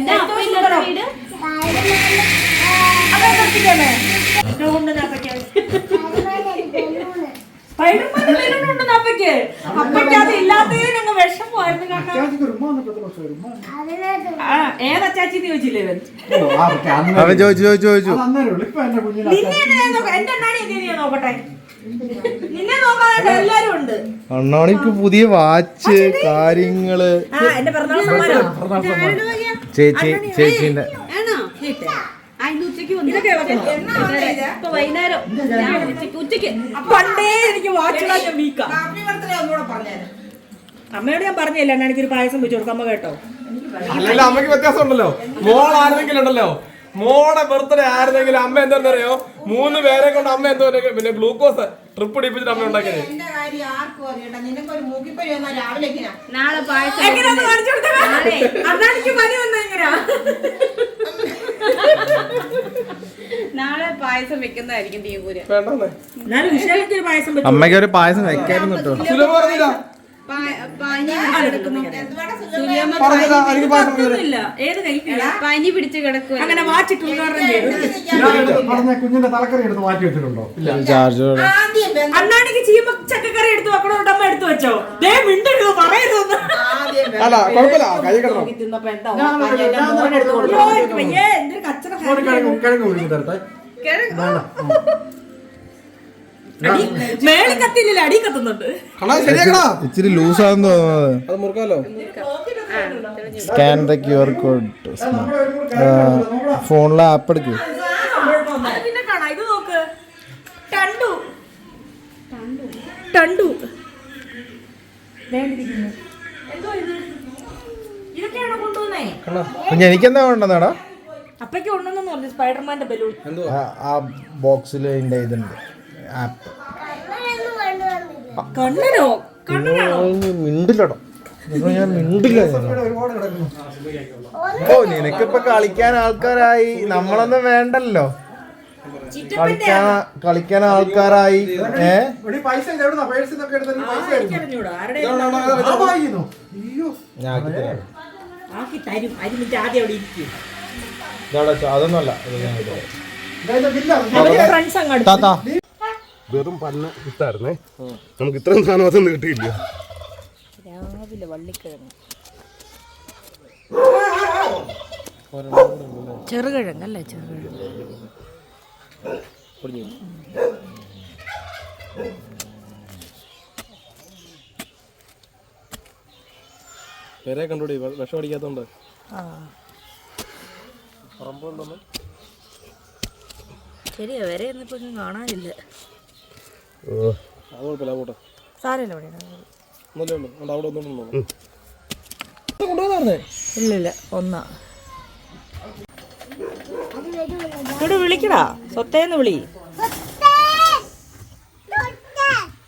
എന്താ ചാച്ചി വീട്? അപ്പയ്ക്ക് അപ്പയ്ക്ക് അത് വിഷമമായിരുന്നു കാരണം ഏതച്ചാച്ചിന്ന് ചോദിച്ചില്ലേ ഇവൻ. അവൻ ചോദിച്ചു ചോദിച്ചു ചോദിച്ചു. എന്റെ അണ്ണാടി നോക്കട്ടെ? അണ്ണാണിക്ക് പുതിയ വാച്ച് കാര്യങ്ങൾ. ചേച്ചി ചേച്ചിന്റെ. പണ്ടേ എനിക്ക് ഞാൻ വീക്കാ. അമ്മയോട് ഞാൻ പറഞ്ഞില്ല അണ്ണാണിക്ക് എനിക്കൊരു പായസം വെച്ച് കൊടുക്കാം അമ്മ കേട്ടോ. അല്ലല്ല അമ്മയ്ക്ക് വ്യത്യാസം ഉണ്ടല്ലോ. മോൾ ആരെങ്കിലും ഉണ്ടല്ലോ. മോളെ ബർത്ത്ഡേ ആയിരുന്നെങ്കിൽ അമ്മ എന്താ അറിയോ? മൂന്ന് പേരെ കൊണ്ട് അമ്മ എന്തോ ഒരു പിന്നെ ഗ്ലൂക്കോസ്. ട്രിപ്പ് ഇടിപ്പിച്ചിട്ട് അമ്മ ഉണ്ടാക്കിയത്. എന്റെ കാര്യം ആർക്കും അറിയട്ടെ നിനക്കൊരു മൂക്കിപ്പഴി വന്നാൽ രാവിലേക്കിനാ നാളെ പായസം എങ്ങനെയാന്ന് കാണിച്ചു കൊടുത്തേ? അണ്ണാടിക്ക് പനി വന്ന എങ്ങനെയാ? നാളെ പായസം വെക്കുന്നതായിരിക്കും വേണ്ടെന്നേ. എന്നാലും പായസം അമ്മയ്ക്ക് ഒരു പായസം വെക്കായിരുന്നു കേട്ടോ. സുലഭ പറഞ്ഞില്ല ഏത് കഴിക്കില്ല പനി പിടിച്ച് കിടക്കുക അങ്ങനെ വാച്ചിട്ട് കുഞ്ഞിന്റെ തലക്കറി എടുത്ത് മാറ്റി വെച്ചിട്ടുണ്ടോ? ഇല്ല. ആദ്യം ബന്ധം അണ്ണാടിക്ക് ചീമ ചക്കക്കറി എടുത്ത് വെക്കണോ? അമ്മ എടുത്ത് വെച്ചോ? ദേ മിണ്ടരുത് പറയരുത്. ആദ്യം അല്ല കുഴപ്പമില്ല. കൈ കിടണം എന്തൊരു കച്ചറ ഒരു കിഴങ്ങ് കിഴങ്ങ് ഒഴിഞ്ഞു തരട്ടെ മേളിൽ കത്തിയില്ല അടി കത്തുന്നുണ്ട്. കണാ ശരിയാക്കടാ. ഇച്ചിരി ലൂസാന്ന് തോന്നുന്നത്. അത് മുറുക്കാലോ? Scan the Q R code ഫോണിലെ ആപ്പ് എടുക്ക്. പിന്നെ എനിക്കെന്താ വേണ്ടെന്നാടാ പറഞ്ഞു സ്പൈഡർമാന്റെ ബലൂൺ. ആ ബോക്സിൽ ഇതുണ്ട്. ആപ്പ്. കണ്ണനോ? മിണ്ടില്ലടോ. ഞാൻ മിണ്ടില്ല ഒരുപാട് കിടക്കുന്നു ഓ നിനക്കിപ്പൊ കളിക്കാൻ ആൾക്കാരായി. നമ്മളൊന്നും വേണ്ടല്ലോ. കളിക്കാൻ കളിക്കാൻ ആൾക്കാരായി. ഏ? എടി, പൈസ ഇത് എവിടുന്നാ? പേഴ്സിൽ പൈസ ആയിരുന്നു. എനിക്കറിഞ്ഞൂടാ ആരുടെ അയ്യോ. ആക്കി തരും. അരി ആദ്യം അവിടെ ഇരിക്കും. ഇതാടാ ചോ- അതൊന്നുമല്ല. താത്താ. വെറും പന്ന ഇട്ടായിരുന്നേ. നമുക്ക് ഇത്രയും സാധനം അതൊന്നും കിട്ടിയില്ല. രാവിലെ വള്ളിക്കിഴങ്ങ്. ചെറുകിഴങ്ങ്. അല്ലേ ചെറുകിഴങ്ങ് പേരെ കണ്ടുപിടി വിഷം അടിക്കാത്തോണ്ട്. ആ. ശരിയാ വരെ ഇന്നിപ്പോ കാണാനില്ല. ഒന്നും ഇല്ല ഇല്ല ഒന്നാ. ഇവിടെ വിളിക്കടാ. സ്വത്തേന്ന് വിളി.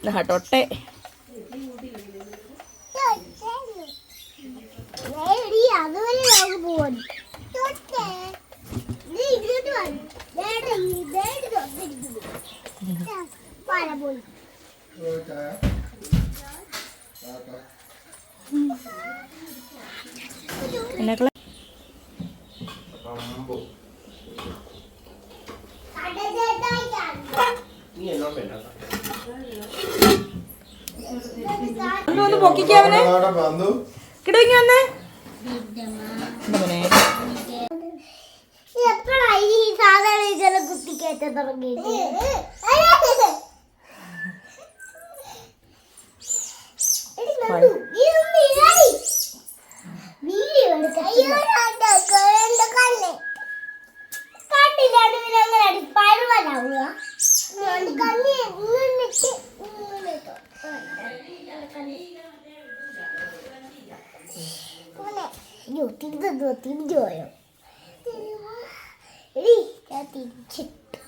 ആ, ടൊട്ടെ അതുവരെ നമുക്ക് പോവാൻ നീ ഇങ്ങോട്ട് വന്നു നേരെ ഇതേട് തൊട്ടിരിക്കുന്നു പല പോയി എന്നെക്കളെ ഒന്ന് പൊക്കിക്കാവനെ കിടങ്ങി വന്നേ? എപ്പോഴായി ഈ സാധാരണ ഇങ്ങനെ കുത്തിക്കയറ്റ തുടങ്ങിയിട്ട് എടി നന്ദു, ഇതൊന്ന് ഇടടി. വീഡിയോ എടുക്കാം. അയ്യോ, കണ്ടോ, കണ്ടോ, കണ്ണേ. കണ്ടില്ലാണ്ട് പിന്നെ അങ്ങനെ അടി Spiderman ആവുക. അതുകൊണ്ട് കണ്ണി ഇങ്ങോട്ട് ഇങ്ങോട്ട് കണ്ണി. അയ്യോ തിരിച്ചെന്തോ തിരിച്ചു പോയോ എടി ഞാൻ തിരിച്ചിട്ടു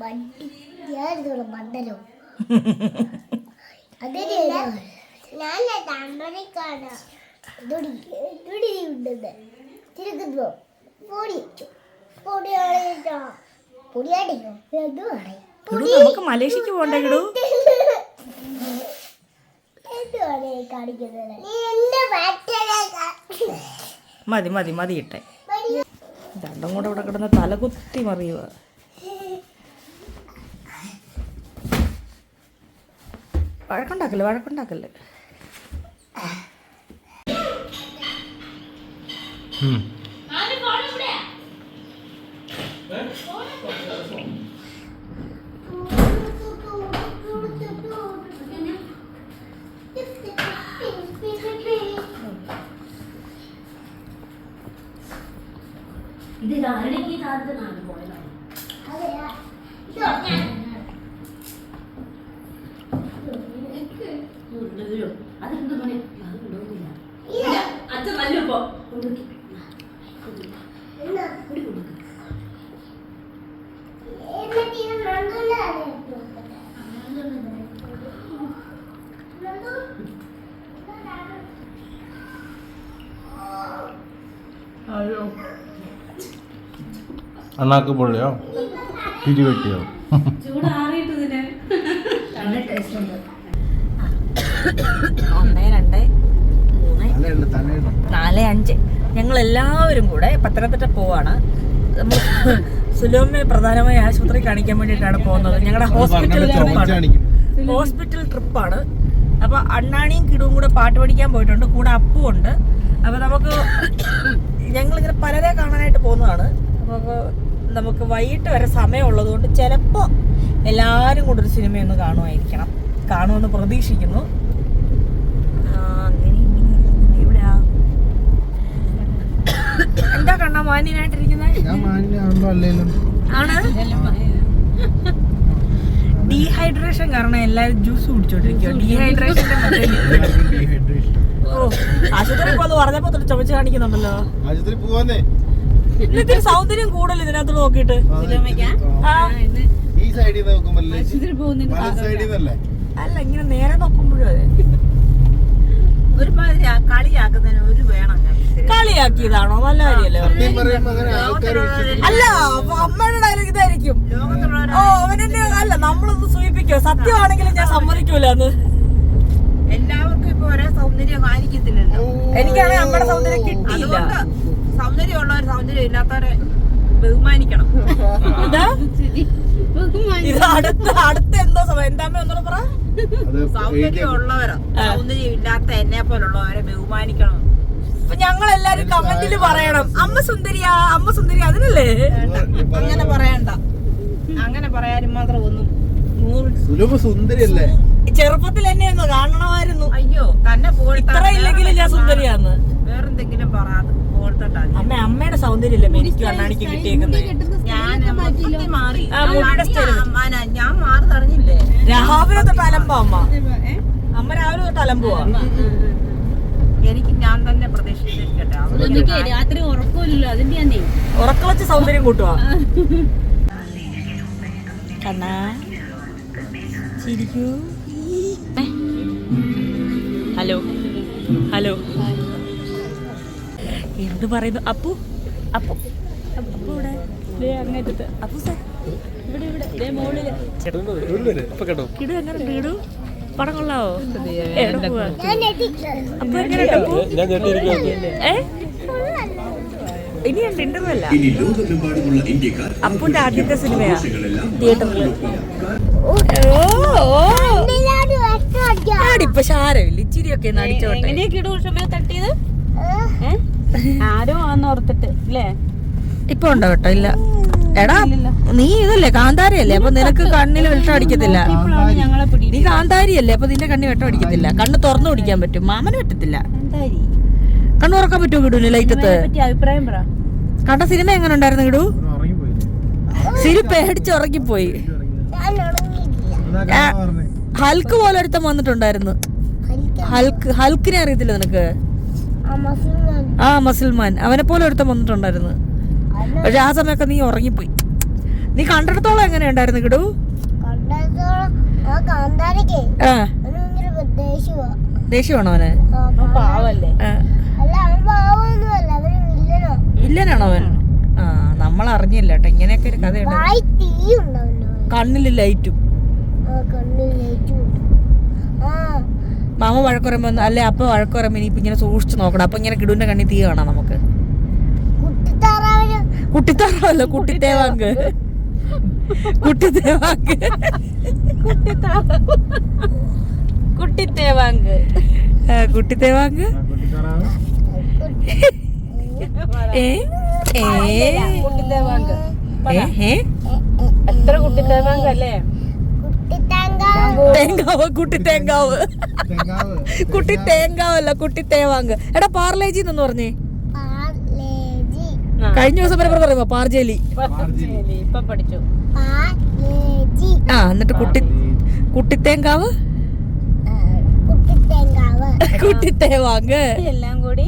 മണ്ടി ഞാനിതോളം മണ്ടലോ. അതെ പൊടി പൊടിയാണോ പൊടിയാടിയോ എന്തുവാണേ നമുക്ക് മലേഷ്യക്ക് ബാറ്ററി മതി മതി മതി ഇട്ടെ. രണ്ടും കൂടെ ഇവിടെ കിടന്ന് തലകുത്തി മറിയുക. വഴക്കുണ്ടാക്കല്ലേ വഴക്കുണ്ടാക്കല്ലേ? ഇത് ധാരണയ്ക്ക് ഈ താരത്തെ നാട് പോയതാണ് അതെന്ത് പറയാ അത് കൊണ്ടുപോകുന്നില്ല അച്ഛൻ നല്ലപ്പോ എന്നിട്ട് ഇത് നന്ദുവിന്റെ തലയിൽ ഇട്ടു. നന്ദു, അണ്ണാക്ക് പൊള്ളിയോ പിരിവെട്ടിയോ ഒന്ന് രണ്ട് മൂന്ന് തലയുണ്ട് തലയുണ്ട് നാല് അഞ്ച് ഞങ്ങൾ എല്ലാവരും കൂടെ പത്തനംതിട്ട പോവാണ്. നമ്മൾ സുലോമയെ പ്രധാനമായി ആശുപത്രി കാണിക്കാൻ വേണ്ടിയിട്ടാണ് പോകുന്നത്. ഞങ്ങളുടെ ഹോസ്പിറ്റൽ ട്രിപ്പാണ് ഹോസ്പിറ്റൽ ട്രിപ്പാണ് അപ്പൊ അണ്ണാണിയും കിടുവും കൂടെ പാട്ട് പഠിക്കാൻ പോയിട്ടുണ്ട്. കൂടെ അപ്പു ഉണ്ട്. അപ്പൊ നമുക്ക് ഞങ്ങളിങ്ങനെ പലരെ കാണാനായിട്ട് പോകുന്നതാണ്. അപ്പൊ നമുക്ക് വൈകിട്ട് വരെ സമയമുള്ളത് കൊണ്ട് ചിലപ്പോ എല്ലാവരും കൂടെ ഒരു സിനിമയൊന്ന് കാണുമായിരിക്കണം. കാണുമെന്ന് പ്രതീക്ഷിക്കുന്നു ആ, അങ്ങനെ ഇങ്ങനെ ഇരിക്കുന്നു. എവിടെയാ എന്താ കണ്ണാ ആണ്? ഡീഹൈഡ്രേഷൻ കാരണം എല്ലാരും ജ്യൂസ് കുടിച്ചോണ്ടിരിക്കുക ഡീഹൈഡ്രേഷന്റെ ഡീഹൈഡ്രേഷൻ. ഓ ആശുപത്രി പോന്ന് പറഞ്ഞപ്പോ തൊട്ട് ചുമച്ച് കാണിക്കുന്നുണ്ടല്ലോ? ആശുപത്രി പോവാന്നേ. സൗന്ദര്യം കൂടുതൽ ഇതിനകത്ത് നോക്കിട്ട് ആ. ഈ സൈഡിൽ അല്ല ഇങ്ങനെ നേരെ നോക്കുമ്പോഴും അതെ. ഒരുമാതിരി ആ കളിയാക്കുന്നതിന് ഒരു വേണം ഞാൻ കളിയാക്കിയതാണോ? നല്ല കാര്യല്ലേ? അല്ല അമ്മയുടെ ഡയലോഗ് ഇതായിരിക്കും. ഓ അവനെന്നെ അല്ല നമ്മളൊന്ന് സൂചിപ്പിക്കോ. സത്യമാണെങ്കിലും ഞാൻ സമ്മതിക്കൂല എന്ന് എല്ലാവർക്കും ഇപ്പൊ ഒരേ സൗന്ദര്യം കാണിക്കത്തില്ലല്ലോ. എനിക്കാണെങ്കിൽ അമ്മയുടെ സൗന്ദര്യം കിട്ടിയില്ല. സൗന്ദര്യം ഉള്ളവർ സൗന്ദര്യം ഇല്ലാത്തവരെ ബഹുമാനിക്കണം. അടുത്ത അടുത്ത എന്തോ സമയം എന്താ അമ്മ ഒന്നുകൂടെ പറ? സൗന്ദര്യം ഉള്ളവരോ സൗന്ദര്യം ഇല്ലാത്ത എന്നെ പോലുള്ളവരെ ബഹുമാനിക്കണം. അപ്പൊ ഞങ്ങൾ എല്ലാരും കമന്റിൽ പറയണം. അമ്മ സുന്ദരിയാ അമ്മ സുന്ദരിയാ അതിനല്ലേ? അങ്ങനെ പറയണ്ട. അങ്ങനെ പറയാനും മാത്രം ഒന്നും ചെറുപ്പത്തിൽ എന്നെ ഒന്ന് കാണണമായിരുന്നു. അയ്യോ തന്നെ ഇത്ര ഇല്ലെങ്കിലും ഞാൻ സുന്ദരിയാന്ന്. വേറെന്തെങ്കിലും പറയാതെ അമ്മ അമ്മയുടെ സൗന്ദര്യല്ലേ എനിക്ക് അണ്ണാണിക്ക് കിട്ടിയേക്കുന്നത് ഞാൻ മാറി. ഞാൻ- മാറി അറിഞ്ഞില്ലേ രാവിലെ തൊട്ട് അലമ്പോ അമ്മ അമ്മ രാവിലെ തൊട്ട് അലമ്പുവാ എനിക്ക് ഞാൻ തന്നെ പ്രതീക്ഷിച്ചിരിക്കട്ടെ. രാത്രി ഉറക്കമില്ലല്ലോ അതിന്റെ ഞാൻ ഉറക്കളച്ച് സൗന്ദര്യം കൂട്ടുവാ. കണ്ണാ. ചിരിക്കൂ. ഹലോ. ഹലോ. എന്ത് പറയുന്നു? അപ്പു. അപ്പു. അപ്പു ഇവിടെ ദേ അപ്പു സാർ. ഇവിടെ ഇവിടെ. ദേ മോളിൽ. കിടു എങ്ങനെ കിടു. പടം കൊള്ളാവോ. അപ്പൊ എങ്ങനെ ഇനി ഞാൻ ഞെട്ടിയിരിക്കുന്നു. ഏ? ഇനിയുണ്ട് ഇന്റർവെല്ല. ഇനി ലോകമെമ്പാടുമുള്ള ഇന്ത്യക്കാർ അപ്പുന്റെ ആദ്യത്തെ സിനിമയാ? തിയേറ്ററിൽ. ആടിപ്പൊ ശാരമില്ല ഇച്ചിരിയൊക്കെ എങ്ങനെയൊക്കെ ഇടും തട്ടിയത്? ആരോ ആന്ന് ഓർത്തിട്ട് അല്ലേ ഇപ്പൊ ഉണ്ടോ കേട്ടോ? ഇല്ല. എടാ നീ ഇതല്ലേ കാന്താരിയല്ലേ? അപ്പൊ നിനക്ക് കണ്ണിൽ വെട്ടം അടിക്കത്തില്ല. നീ കാന്താരിയല്ലേ? അപ്പൊ നിന്റെ കണ്ണിൽ വെട്ടം അടിക്കത്തില്ല. കണ്ണ് തുറന്നു പിടിക്കാൻ പറ്റും. മാമന് പറ്റത്തില്ല. കണ്ണ് കണ്ണു തുറക്കാൻ പറ്റുമോ കിടൂന് ലൈറ്റത്ത്? പറ്റി അഭിപ്രായം പറ. കണ്ട സിനിമ എങ്ങനെ ഉണ്ടായിരുന്നു കിടു? സിരി പേടിച്ച് ഉറങ്ങിപ്പോയി. ഞാൻ ഉണങ്ങിയിട്ടില്ല. എന്നാ കാണാൻ പറഞ്ഞേ ഹൽക്ക് പോലെ അടുത്ത വന്നിട്ടുണ്ടായിരുന്നു. ഹൽക്ക് ഹൽക്കിനെ അറിയത്തില്ല നിനക്ക്. ആ മസിൽമാൻ. അവനെ പോലെ ഒരുത്തം വന്നിട്ടുണ്ടായിരുന്നു. പക്ഷെ ആ സമയമൊക്കെ നീ ഉറങ്ങിപ്പോയി. നീ കണ്ടിടത്തോളം എങ്ങനെ ഉണ്ടായിരുന്നു കിടു. ദേഷ്യമാണോ അവന്. അല്ല അവൻ? ആ നമ്മൾ അറിഞ്ഞില്ല കേട്ടോ. ഇങ്ങനെയൊക്കെ ഒരു കഥയുണ്ട്. കണ്ണിൽ ലൈറ്റും. മാമ വഴക്കുറമ്പോ അല്ലെ അപ്പൊ വഴക്കുറമ്പോ ഇനിയിപ്പോ ഇങ്ങനെ സൂക്ഷിച്ചു നോക്കണം. അപ്പൊ ഇങ്ങനെ കിടുവിന്റെ കണ്ണി തീ കാണാം നമുക്ക്. കുട്ടിത്താറല്ല കുട്ടിത്തേവാങ്ക്. കുട്ടിത്തേവാങ്ക്. കുട്ടിത്തേവാങ്ക്. കുട്ടിത്തേവാങ്ക്. ഏ? ഏ? കുട്ടിത്തേവാങ്ക്. ഏ ഏ? എത്ര കുട്ടിത്തേവാങ്ക് അല്ലേ? കുട്ടിത്താങ്കാവ്. തേങ്കാവ് കുട്ടി തേങ്കാവ്. തെങ്ങാവ് കുട്ടി തേങ്കാവല്ല കുട്ടി തേവാങ്ക് എടാ പാർലേജി എന്ന് പറഞ്ഞേ. കഴിഞ്ഞ ദിവസം വരെ പറയുമ്പോ പാർജേലി. ആ എന്നിട്ട് കുട്ടി കുട്ടിത്തേങ്കാവ്? കുട്ടിത്തേവാങ്ക് കുട്ടി തേവാങ്ക് എല്ലാം കൂടി.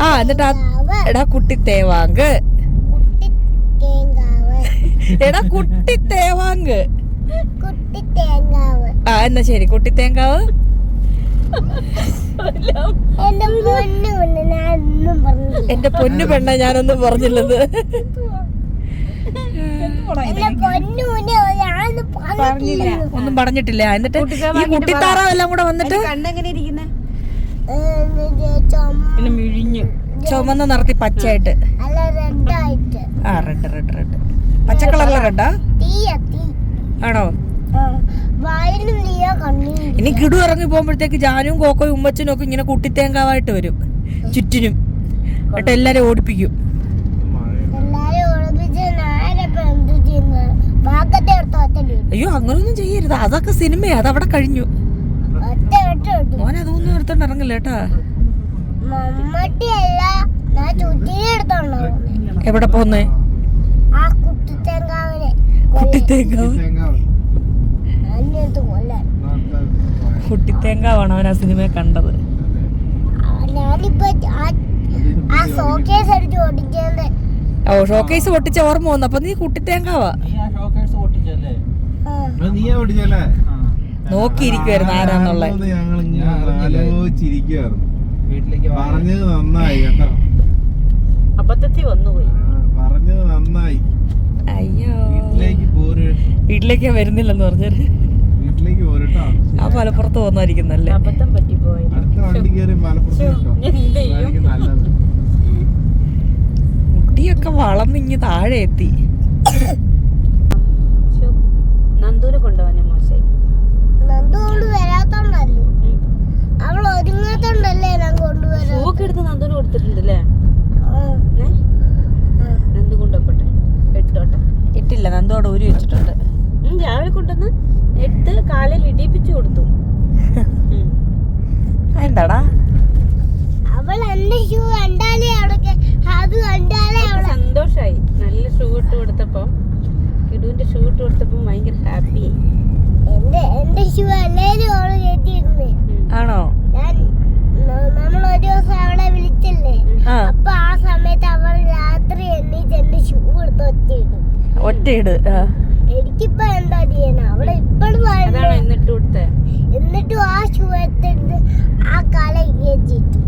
ആ എന്നിട്ട് ആ കുട്ടിത്തേങ്കാവ് എടാ കുട്ടി തേവാങ്ക് കുട്ടിത്തേങ്കാവ്. എടാ കുട്ടി തേവാങ്ക് കുട്ടിത്തേങ്കാവ്. ആ എന്നാ ശരി. കുട്ടി തേങ്കാവ് എന്റെ പൊന്നു കൊണ്ട് ഞാൻ ഒന്നും പറഞ്ഞു എന്റെ പൊന്നു പെണ്ണ ഞാനൊന്നും പറഞ്ഞില്ലത്. ഒന്നും പറഞ്ഞിട്ടില്ല. എന്നിട്ട് ഈ കുട്ടിത്താറാവ് എല്ലാം കൂടെ വന്നിട്ട് കണ്ടെങ്ങനെ ഇരിക്കുന്നേ? പിന്നെ മിഴിഞ്ഞ്. ചുമന്ന നിറത്തി പച്ചയായിട്ട്. ആ റെഡ് റെഡ് റെഡ്. പച്ച കളറിലെ റെഡാ ആണോ? ഇനി കിടു ഇറങ്ങി പോകുമ്പോഴത്തേക്ക് ജാനും കോക്കോയും ഉമ്മച്ചനും ഒക്കെ ഇങ്ങനെ കുട്ടിത്തേങ്കാവായിട്ട് വരും. ചുറ്റിനും. എന്നിട്ട് എല്ലാരും ഓടിപ്പിക്കും. അയ്യോ അങ്ങനൊന്നും ചെയ്യരുത്. അതൊക്കെ സിനിമയാ. അതവിടെ കഴിഞ്ഞു. മോൻ അതൊന്നും എടുത്തോണ്ട് ഇറങ്ങില്ല കേട്ടാ. എവിടെ പോന്നേ? കുട്ടിത്തേങ്കാവാണ് അവൻ ആ സിനിമയെ കണ്ടത്. ഞാനിപ്പോ ഓ ഷോക്കേസ് പൊട്ടിച്ച ഓർമ്മ വന്നു. അപ്പൊ നീ കുട്ടിത്തേങ്കാവാ. നോക്കിയിരിക്കുവായിരുന്നു ആരാന്നുള്ള പറഞ്ഞത് നന്നായി കേട്ടോ. അബദ്ധത്തിൽ വന്നുപോയി ആ, പറഞ്ഞത് നന്നായി. അയ്യോ. വീട്ടിലേക്ക് വരുന്നില്ലെന്ന് പറഞ്ഞത്. ആ മലപ്പുറത്ത് പോന്നായിരിക്കുന്നല്ലേ അബദ്ധം പറ്റിപ്പോയി. മുടിയൊക്കെ വളർന്നിങ്ങ് താഴെ എത്തി. നന്ദൂരെ കൊണ്ടുപോവാൻ മോശമായി. നന്ദുകൊണ്ട് വരാത്തോണ്ടല്ലോ? അവൾ ഒരുങ്ങാത്തോണ്ടല്ലേ ഞാൻ കൊണ്ടുവരാ ഷൂക്ക് എടുത്ത് നന്ദൂര് കൊടുത്തിട്ടുണ്ടല്ലേ ആ, ഏ ആ. നന്ദു കൊണ്ടുപോട്ടെ എടുത്തോട്ടെ ഇട്ടില്ല നന്ദോടെ ഊരി വെച്ചിട്ടുണ്ട് ഉം, രാവിലെ കൊണ്ടുവന്ന് എടുത്ത് കാലിൽ ഇടിപ്പിച്ചു കൊടുത്തു ഉം. എന്താടാ അവൾ എന്റെ ഷൂ കണ്ടാലേ അവൾക്ക് അത് കണ്ടാലേ അവൾക്ക് അവളെ സന്തോഷായി നല്ല ഷൂ ഇട്ട് കൊടുത്തപ്പോ കിടുവിന്റെ ഷൂ ഇട്ട് കൊടുത്തപ്പോ ഭയങ്കര ഹാപ്പിയായി എന്റെ എന്റെ ഷൂ കയറ്റിയിരുന്നേ ആണോ? ഞാൻ നമ്മൾ ഒരു ദിവസം അവളെ വിളിച്ചില്ലേ? ആ. അപ്പൊ ആ സമയത്ത് അവർ രാത്രി എണ്ണീറ്റ് എന്റെ ഷൂ എടുത്ത് ഒറ്റയിടും. ഒറ്റയിട് ആ. എനിക്കിപ്പോ എന്താ ചെയ്യണം അവളെ ഇപ്പോഴും അതാണോ പറയുന്നത് എന്നിട്ട് കൊടുത്തേ? എന്നിട്ടും ആ ഷൂ എടുത്തിട്ട് ആ കാല കയറ്റിട്ടു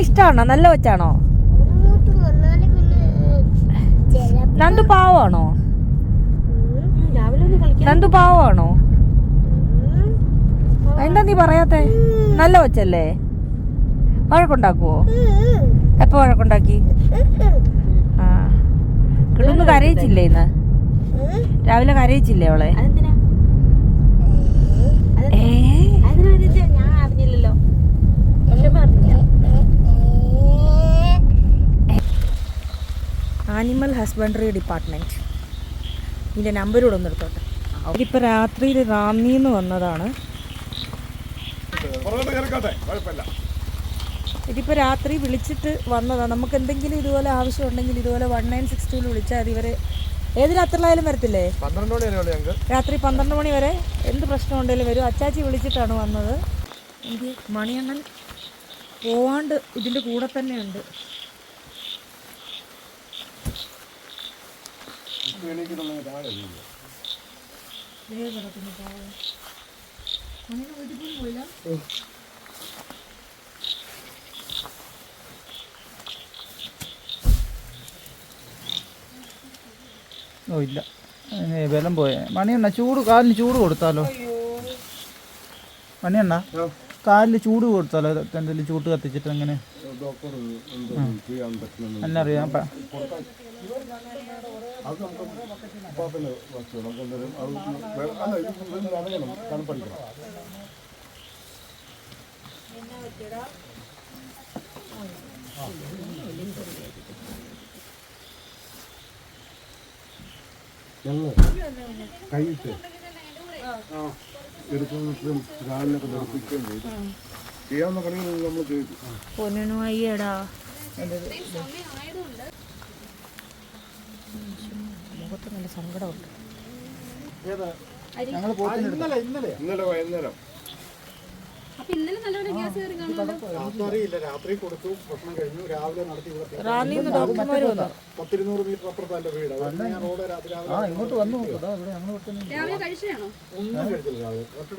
ഇഷ്ടമാണോ നല്ല കൊച്ചാണോ? നന്ദു പാവാണോ? നന്ദു പാവാണോ? എന്താ നീ പറയാത്തെ? നല്ല കൊച്ചല്ലേ? വഴക്കുണ്ടാക്കുവോ? എപ്പോ വഴക്കുണ്ടാക്കി? ആ. കിടന്ന് കരയിച്ചില്ലേ ഇന്ന്. രാവിലെ കരയിച്ചില്ലേ അവളെ? ഏ അതെന്തിനാ ഇത്? ഞാൻ അറിഞ്ഞില്ലല്ലോ വിഷമം അറിഞ്ഞില്ല ആനിമൽ ഹസ്ബൻഡറി ഡിപ്പാർട്ട്മെന്റ് ഇതിന്റെ നമ്പർ നമ്പരൂടെ ഒന്ന് എടുത്തോട്ടെ. ഇതിപ്പോ രാത്രിയിൽ റാന്നിന്ന് വന്നതാണ്. ഇതിപ്പോൾ രാത്രി വിളിച്ചിട്ട് വന്നതാണ് നമുക്ക് എന്തെങ്കിലും ഇതുപോലെ ആവശ്യമുണ്ടെങ്കിൽ ഇതുപോലെ വൺ നയൻ സിക്സ് ടൂവിൽ വിളിച്ചാൽ മതി. ഇവരെ ഏത് രാത്രിയിലായാലും വരത്തില്ലേ? രാത്രി പന്ത്രണ്ട് മണി വരെ എന്ത് പ്രശ്നം ഉണ്ടെങ്കിലും വരും. അച്ചാച്ചി വിളിച്ചിട്ടാണ് വന്നത്. എനിക്ക് മണിയണ്ണൻ പോവാണ്ട് ഇതിന്റെ കൂടെ തന്നെയുണ്ട് ഓ ഇല്ല. ബലം പോയ. മണിയണ്ണ ചൂട് കാലിന് ചൂട് കൊടുത്താലോ? മണിയണ്ണ കാലിൽ ചൂട് കൊടുത്താലോ? എന്തെങ്കിലും ചൂട്ട് കത്തിച്ചിട്ട് അങ്ങനെ? എന്നെ അറിയാം. പ- കൈയിട്ട് എടുക്കുന്നതും കാലിനൊക്കെ നിർത്തിക്കുകയും ചെയ്തു. ചെയ്യാവുന്ന പണികൾ നമ്മൾ ചെയ്തു. പൊന്നു അയ്യടാ മുഖത്ത് നല്ല സങ്കടമുണ്ട്. ഞങ്ങൾ പോത്തിന് ഇന്നലെ ഇന്നലെ വൈകുന്നേരം. അറിയില്ല രാത്രി കൊടുത്തു ഭക്ഷണം കഴിഞ്ഞു. രാവിലെ നടത്തി ഇവിടെ വന്നു? പത്തിരുന്നൂറ് മീറ്റർ അപ്പുറത്ത് എന്റെ വീട് അതുകൊണ്ട് ഞാൻ റോഡ് രാത്രി രാവിലെ ആ ഇങ്ങോട്ട് വന്നു. ഒന്നും കഴിച്ചില്ല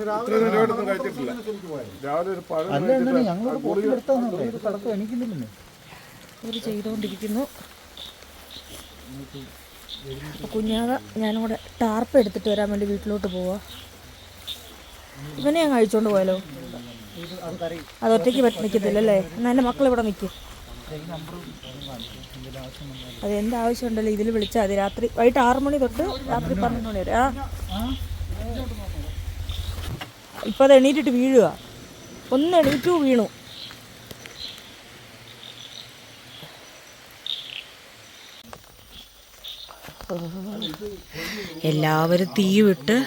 രാവിലെ. നേരമായിട്ടൊന്നും കഴിച്ചിട്ടില്ല. രാവിലെ ഒരു പഴം കടക്കം എനിക്കില്ലെന്നേ അവർ ചെയ്തുകൊണ്ടിരിക്കുന്നു കുഞ്ഞാക ഞാനിവിടെ ടാർപ്പ് എടുത്തിട്ട് വരാൻ വേണ്ടി വീട്ടിലോട്ട് പോവാ. ഇവനെ ഞാൻ കഴിച്ചോണ്ട് പോയാലോ? അത് ഒറ്റയ്ക്ക് നിൽക്കത്തില്ല നിൽക്കത്തില്ലല്ലേ എന്നാൽ എന്റെ മക്കൾ ഇവിടെ നിൽക്കും അത് എന്ത് ആവശ്യമുണ്ടല്ലോ ഇതിൽ വിളിച്ചാൽ മതി. രാത്രി വൈകിട്ട് ആറു മണി തൊട്ട് രാത്രി പന്ത്രണ്ട് മണി വരെ. ആ. ഇപ്പം അത് എണീറ്റിട്ട് വീഴുക ഒന്ന് എണീറ്റു വീണു. എല്ലാവരും തീ വിട്ട്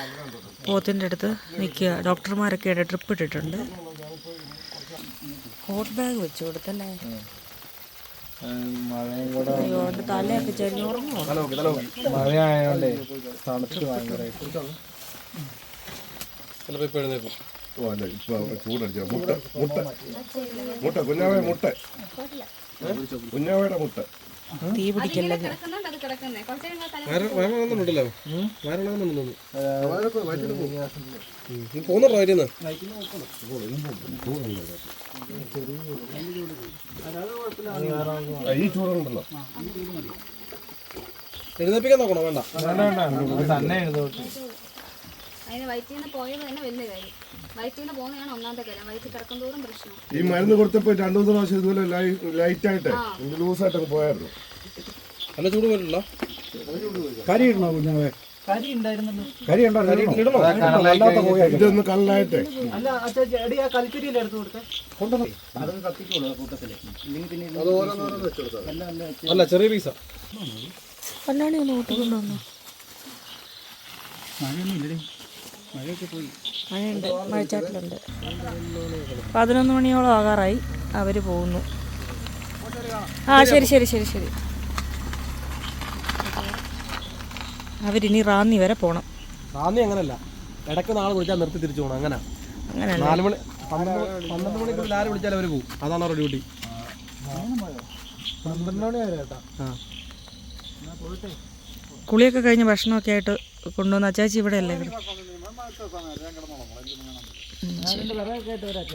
പോത്തിന്റെ അടുത്ത് നിൽക്കുക. ഡോക്ടർമാരൊക്കെ ട്രിപ്പ് ഇട്ടിട്ടുണ്ട്. ഹോട്ട് ബാഗ് വെച്ചു കൊടുത്തല്ലേ? തലയൊക്കെ ചെരിഞ്ഞുറങ്ങുമോ മഴയായോണ്ടേ തണുത്ത് ഭയങ്കരമായിട്ട് ചിലപ്പോൾ ഇപ്പോൾ എഴുന്നേക്കും ഓ അല്ല ഇപ്പൊ ചൂടടിച്ച? മുട്ട മുട്ട. മുട്ട കുഞ്ഞാവേ മുട്ട. കുഞ്ഞാവയുടെ മുട്ട. തീ പിടിക്കല്ലേ? വയറ് വേണ്ട എഴുന്നേപ്പിക്കാൻ നോക്കണോ? വേണ്ട. തന്നെ എഴുതോട്ട് അതിന് വയറ്റിൽ നിന്ന് പോയത് തന്നെ വലിയ കാര്യം. വയറ്റിൽ നിന്ന് പോകുന്നതാണ് ഒന്നാമത്തെ കാര്യം. വയറ്റിൽ കിടക്കും തോറും പ്രശ്നം. ഈ മരുന്ന് കൊടുത്തപ്പോ രണ്ടു മൂന്ന് പ്രാവശ്യം ഇതുപോലെ ലൈറ്റ് ആയിട്ട് ലൂസ് ആയിട്ട് പോയായിരുന്നു. നല്ല ചൂട് പോലല്ലോ കരി ഇടണോ കുഞ്ഞാവേ? കരി ഉണ്ടായിരുന്നല്ലോ. കരി ഉണ്ടോ? കരി ഇടണോ? ഇതൊന്ന് കല്ലായിട്ട് അല്ല അച്ഛാ എടി ആ കൽക്കരിയിൽ എടുത്തു കൊടുത്തേ. അത് കത്തിക്കുള്ളൂ കൂട്ടത്തിൽ. പിന്നെ അല്ല ചെറിയ പീസ പൊന്നാണി ഒന്ന് കൂട്ടുകൊണ്ടുവന്നു മഴയൊന്നും ഇല്ലടി. മഴയുണ്ട്. മഴച്ചാട്ടിലുണ്ട് പതിനൊന്ന് മണിയോളം ആകാറായി. അവർ പോകുന്നു. ആ ശരി ശരി ശരി ശരി. അവരിനി റാന്നി വരെ പോണം. റാന്നി അങ്ങനല്ല. ഇടയ്ക്ക് നാളെ വിളിച്ചാൽ നിർത്തി തിരിച്ചു പോകണം അങ്ങനെ. അങ്ങനെ നാല് മണി പന്ത്രണ്ട് മണിക്ക് മണിക്കുള്ളിൽ ആര് വിളിച്ചാലും അവർ പോകും അതാണ് അവരുടെ ഡ്യൂട്ടി. പന്ത്രണ്ട് മണി വരെ കേട്ടാ കുളിയൊക്കെ കഴിഞ്ഞ് ഭക്ഷണമൊക്കെ ആയിട്ട് കൊണ്ടുവന്ന അച്ചാച്ചി ഇവിടെ അല്ലേ അതിന്റെ വിറകൊക്കെ ആയിട്ട് വരാം